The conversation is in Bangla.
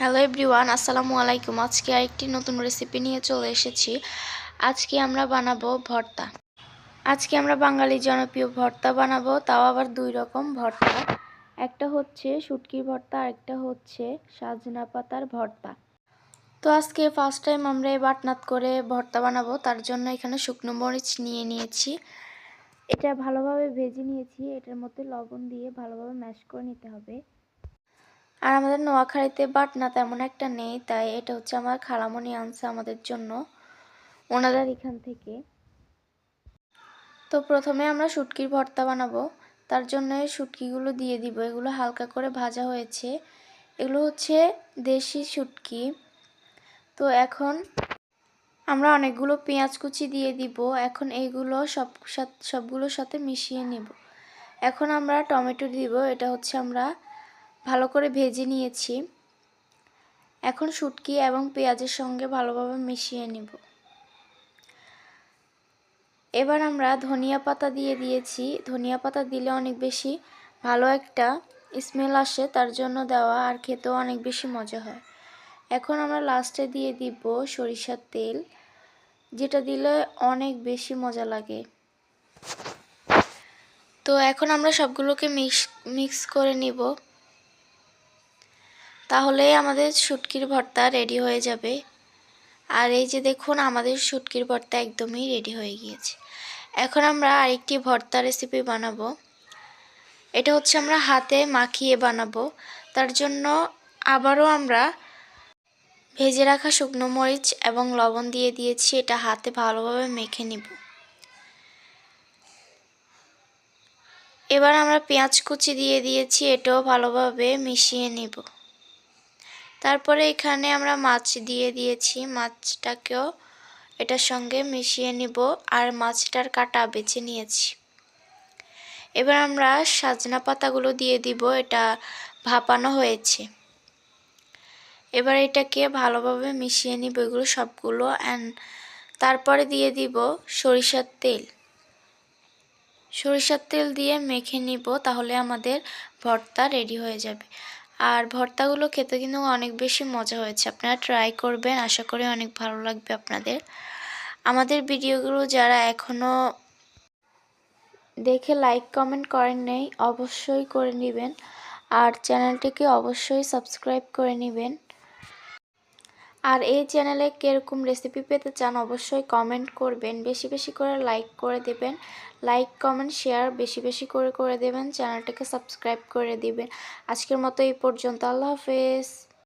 হ্যালো এভরিওয়ান আসসালামু আলাইকুম। আজকে আরেকটি নতুন রেসিপি নিয়ে চলে এসেছি। আজকে আমরা বানাবো ভর্তা। আজকে আমরা বাঙালি জনপ্রিয় ভর্তা বানাবো, তাও আবার দুই রকম ভর্তা। একটা হচ্ছে শুটকির ভর্তা আর একটা হচ্ছে সাজনা পাতার ভর্তা। তো আজকে ফার্স্ট টাইম আমরা বাটনাত করে ভর্তা বানাবো, তার জন্য এখানে শুকনো মরিচ নিয়ে নিয়েছি। এটা ভালোভাবে ভেজে নিয়েছি, এটার মধ্যে লবণ দিয়ে ভালোভাবে ম্যাশ করে নিতে হবে। আর আমাদের নোয়াখালীতে বাটনা তেমন একটা নেই, তাই এটা হচ্ছে আমার খালামণি আনছে আমাদের জন্য, ওনাদের এখান থেকে। তো প্রথমে আমরা শুটকির ভর্তা বানাবো, তার জন্য শুটকিগুলো দিয়ে দিব, এগুলো হালকা করে ভাজা হয়েছে। এগুলো হচ্ছে দেশি শুটকি। তো এখন আমরা অনেকগুলো পেঁয়াজ কুচি দিয়ে দিব, এখন এইগুলো সব সবগুলোর সাথে মিশিয়ে নিব। এখন আমরা টমেটো দিব, এটা হচ্ছে আমরা ভালো করে ভেজে নিয়েছি। এখন শুটকি এবং পেঁয়াজের সঙ্গে ভালোভাবে মিশিয়ে নেব। এবার আমরা ধনিয়া পাতা দিয়ে দিয়েছি। ধনিয়া পাতা দিলে অনেক বেশি ভালো একটা স্মেল আসে, তার জন্য দেওয়া আর খেতেও অনেক বেশি মজা হয়। এখন আমরা লাস্টে দিয়ে দিব সরিষার তেল, যেটা দিলে অনেক বেশি মজা লাগে। তো এখন আমরা সবগুলোকে মিক্স মিক্স করে নিব। তাহলেই আমাদের শুটকির ভর্তা রেডি হয়ে যাবে। আর এই যে দেখুন, আমাদের শুটকির ভর্তা একদমই রেডি হয়ে গিয়েছে। এখন আমরা আরেকটি ভর্তা রেসিপি বানাবো। এটা হচ্ছে আমরা হাতে মাখিয়ে বানাবো। তার জন্য আবারও আমরা ভেজে রাখা শুকনো মরিচ এবং লবণ দিয়ে দিয়েছি। এটা হাতে ভালোভাবে মেখে নিব। এবার আমরা পেঁয়াজ কুচি দিয়ে দিয়েছি। এটাও ভালোভাবে মিশিয়ে নিব। তারপরে এখানে আমরা মাছ দিয়ে দিয়েছি। মাছটাকেও এটার সঙ্গে মিশিয়ে নিব আর মাছটার কাটা বেছে নিয়েছি। এবার আমরা সাজনা পাতাগুলো দিয়ে দিব, এটা ভাপানো হয়েছে। এবার এটাকে ভালোভাবে মিশিয়ে নিব, এগুলো সবগুলো অ্যান্ড তারপরে দিয়ে দিব সরিষার তেল। সরিষার তেল দিয়ে মেখে নিব, তাহলে আমাদের ভর্তা রেডি হয়ে যাবে। আর ভর্তাগুলো খেতে কিন্তু অনেক বেশি মজা হয়েছে। আপনারা ট্রাই করবেন, আশা করি অনেক ভালো লাগবে আপনাদের। আমাদের ভিডিওগুলো যারা এখনও দেখে লাইক কমেন্ট করেন নেই, অবশ্যই করে নেবেন। আর চ্যানেলটিকে অবশ্যই সাবস্ক্রাইব করে নেবেন। আর এই চ্যানেলে কীরকম রেসিপি পেতে চান অবশ্যই কমেন্ট করবেন। বেশি বেশি করে লাইক করে দেবেন। লাইক কমেন্ট শেয়ার বেশি বেশি করে করে দেবেন। চ্যানেলটাকে সাবস্ক্রাইব করে দিবেন। আজকের মতো এই পর্যন্ত। আল্লাহ হাফেজ।